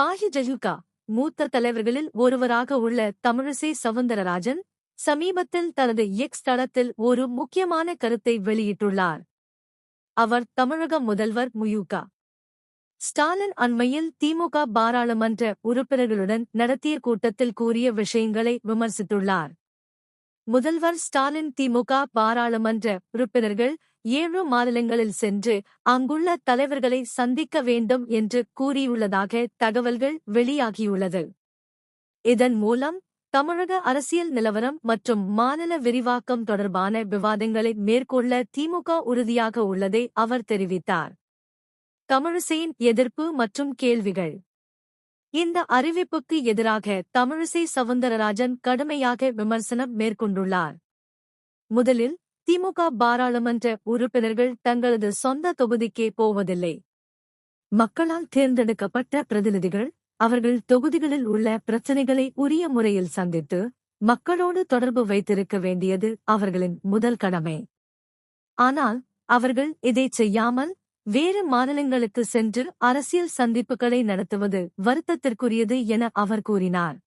பாஹிஜயுகா மூத்த தலைவர்களில் ஒருவராக உள்ள தமிழிசை சவுந்தரராஜன் சமீபத்தில் தனது எக்ஸ் தளத்தில் ஒரு முக்கியமான கருத்தை வெளியிட்டுள்ளார். அவர் தமிழக முதல்வர் முயூகா. ஸ்டாலின் அண்மையில் திமுக பாராளுமன்ற உறுப்பினர்களுடன் நடத்திய கூட்டத்தில் கூறிய விஷயங்களை விமர்சித்துள்ளார். முதல்வர் ஸ்டாலின் திமுக பாராளுமன்ற உறுப்பினர்கள் ஏழு மாநிலங்களில் சென்று அங்குள்ள தலைவர்களை சந்திக்க வேண்டும் என்று கூறியுள்ளதாக தகவல்கள் வெளியாகியுள்ளது. இதன் மூலம் தமிழக அரசியல் நிலவரம் மற்றும் மாநில விரிவாக்கம் தொடர்பான விவாதங்களை மேற்கொள்ள திமுக உறுதியாக உள்ளதை அவர் தெரிவித்தார். தமிழிசையின் எதிர்ப்பு மற்றும் கேள்விகள். இந்த அறிவிப்புக்கு எதிராக தமிழிசை சவுந்தரராஜன் கடுமையாக விமர்சனம் மேற்கொண்டுள்ளார். முதலில் திமுக பாராளுமன்ற உறுப்பினர்கள் தங்களது சொந்த தொகுதிக்கே போவதில்லை. மக்களால் தேர்ந்தெடுக்கப்பட்ட பிரதிநிதிகள் அவர்கள் தொகுதிகளில் உள்ள பிரச்சினைகளை உரிய முறையில் சந்தித்து மக்களோடு தொடர்பு வைத்திருக்க வேண்டியது அவர்களின் முதல் கடமை. ஆனால் அவர்கள் இதை செய்யாமல் வேறு மாநிலங்களுக்கு சென்று அரசியல் சந்திப்புகளை நடத்துவது வருத்தத்திற்குரியது என அவர் கூறினார்.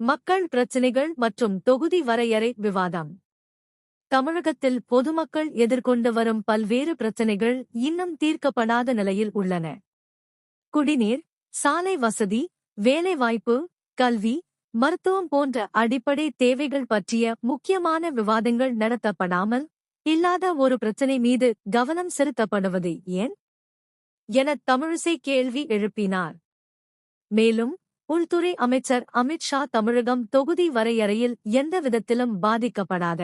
மக்கள் பிரச்சினைகள் மற்றும் தொகுதி வரையறை விவாதம். தமிழகத்தில் பொதுமக்கள் எதிர்கொண்டு வரும் பல்வேறு பிரச்சினைகள் இன்னும் தீர்க்கப்படாத நிலையில் உள்ளன. குடிநீர் சாலை வசதி வேலைவாய்ப்பு கல்வி மருத்துவம் போன்ற அடிப்படை தேவைகள் பற்றிய முக்கியமான விவாதங்கள் நடத்தப்படாமல் இல்லாத ஒரு பிரச்சினை மீது கவனம் செலுத்தப்படுவது ஏன்? என தமிழிசை கேள்வி எழுப்பினார். மேலும் உள்துறை அமைச்சர் அமித் ஷா தமிழகம் தொகுதி வரையறையில் எந்த விதத்திலும் பாதிக்கப்படாத